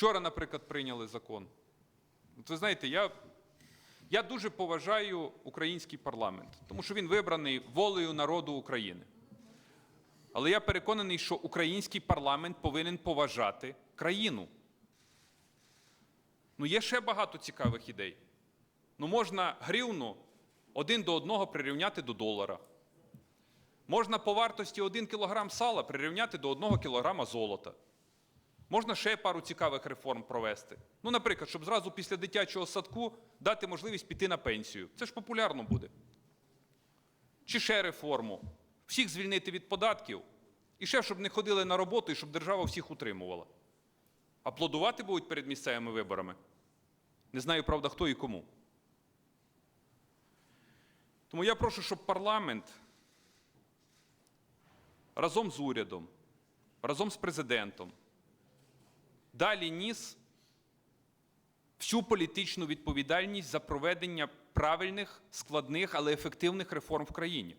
Вчора, наприклад, прийняли закон. Ви знаєте, я, я дуже поважаю український парламент, тому що він вибраний волею народу України. Але я переконаний, що український парламент повинен поважати країну. Ну, є ще багато цікавих ідей. Ну, можна гривну один до одного прирівняти до долара. Можна по вартості 1 кілограм сала прирівняти до 1 кілограма золота. Можна ще пару цікавих реформ провести. Ну, наприклад, щоб зразу після дитячого садку дати можливість піти на пенсію. Це ж популярно буде. Чи ще реформу. Всіх звільнити від податків. І ще, щоб не ходили на роботу і щоб держава всіх утримувала. Аплодувати будуть перед місцевими виборами. Не знаю, правда, хто і кому. Тому я прошу, щоб парламент разом з урядом, разом з президентом далі ніс всю політичну відповідальність за проведення правильних, складних, але ефективних реформ в країні.